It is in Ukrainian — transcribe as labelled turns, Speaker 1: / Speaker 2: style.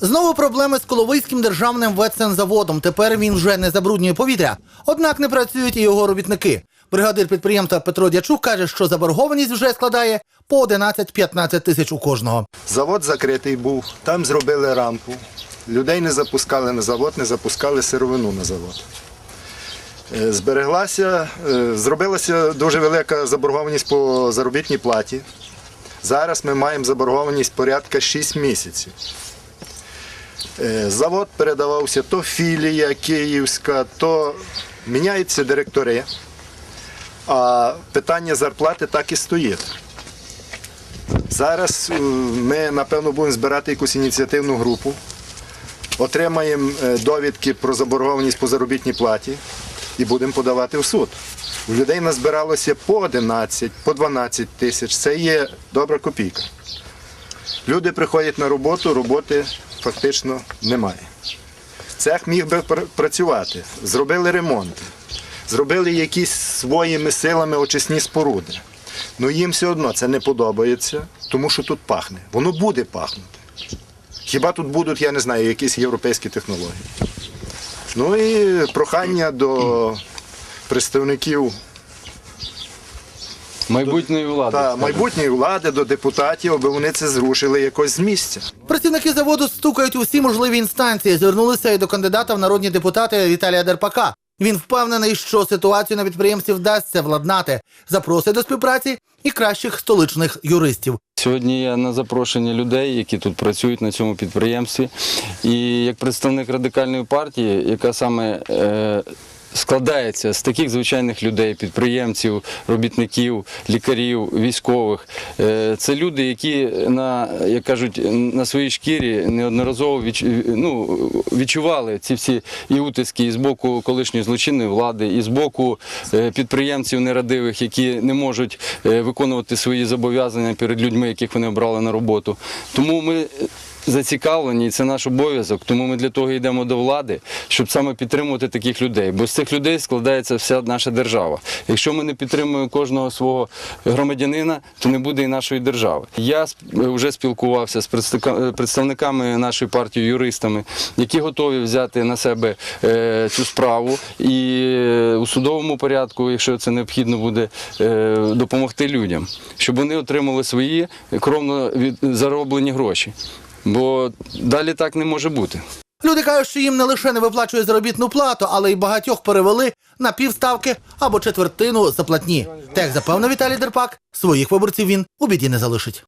Speaker 1: Знову проблеми з Коловийським державним ветсензаводом. Тепер він вже не забруднює повітря. Однак не працюють і його робітники. Бригадир підприємства Петро Дячук каже, що заборгованість вже складає по 11-15 тисяч у кожного.
Speaker 2: Завод закритий був, там зробили рампу. Людей не запускали на завод, не запускали сировину на завод. Е, Збереглася, е, зробилася дуже велика заборгованість по заробітній платі. Зараз ми маємо заборгованість порядка 6 місяців. Е, Завод передавався то філія київська, то міняються директори, а питання зарплати так і стоїть. Зараз е, ми, напевно, будемо збирати якусь ініціативну групу, отримаємо е, довідки про заборгованість по заробітній платі і будемо подавати в суд. У людей назбиралося по 11, по 12 тисяч. Це є добра копійка. Люди приходять на роботу, роботи фактично немає. Цех міг би працювати. Зробили ремонт, зробили якісь своїми силами очисні споруди. Ну їм все одно це не подобається, тому що тут пахне. Воно буде пахнути. Хіба тут будуть, я не знаю, якісь європейські технології. Ну і прохання до представників
Speaker 3: Майбутньої влади.
Speaker 2: та майбутньої влади, до депутатів, аби вони це зрушили якось з місця.
Speaker 1: Працівники заводу стукають у всі можливі інстанції. Звернулися і до кандидата в народні депутати Віталія Дерпака. Він впевнений, що ситуацію на підприємстві вдасться владнати. Запросить до співпраці і кращих столичних юристів.
Speaker 3: Сьогодні я на запрошення людей, які тут працюють на цьому підприємстві. І як представник радикальної партії, яка саме е, складається з таких звичайних людей, підприємців, робітників, лікарів, військових. Е, це люди, які на, як кажуть, на своїй шкірі неодноразово відч, ну, відчували ці всі і утиски і з боку колишньої злочинної влади, і з боку е, підприємців нерадивих, які не можуть е, виконувати свої зобов'язання перед людьми, яких вони обрали на роботу. Тому ми зацікавлені, і це наш обов'язок. Тому ми для того йдемо до влади, щоб саме підтримувати таких людей. Бо з цих людей складається вся наша держава. Якщо ми не підтримуємо кожного свого громадянина, то не буде і нашої держави. Я вже спілкувався з представника- представниками нашої партії, юристами, які готові взяти на себе е, цю справу і е, у судовому порядку, якщо це необхідно буде, е, допомогти людям, щоб вони отримали свої кровно зароблені гроші. Бо далі так не може бути.
Speaker 1: Люди кажуть, що їм не лише не виплачує заробітну плату, але й багатьох перевели на півставки або четвертину заплатні. Так запевнив Віталій Дерпак, своїх виборців він у біді не залишить.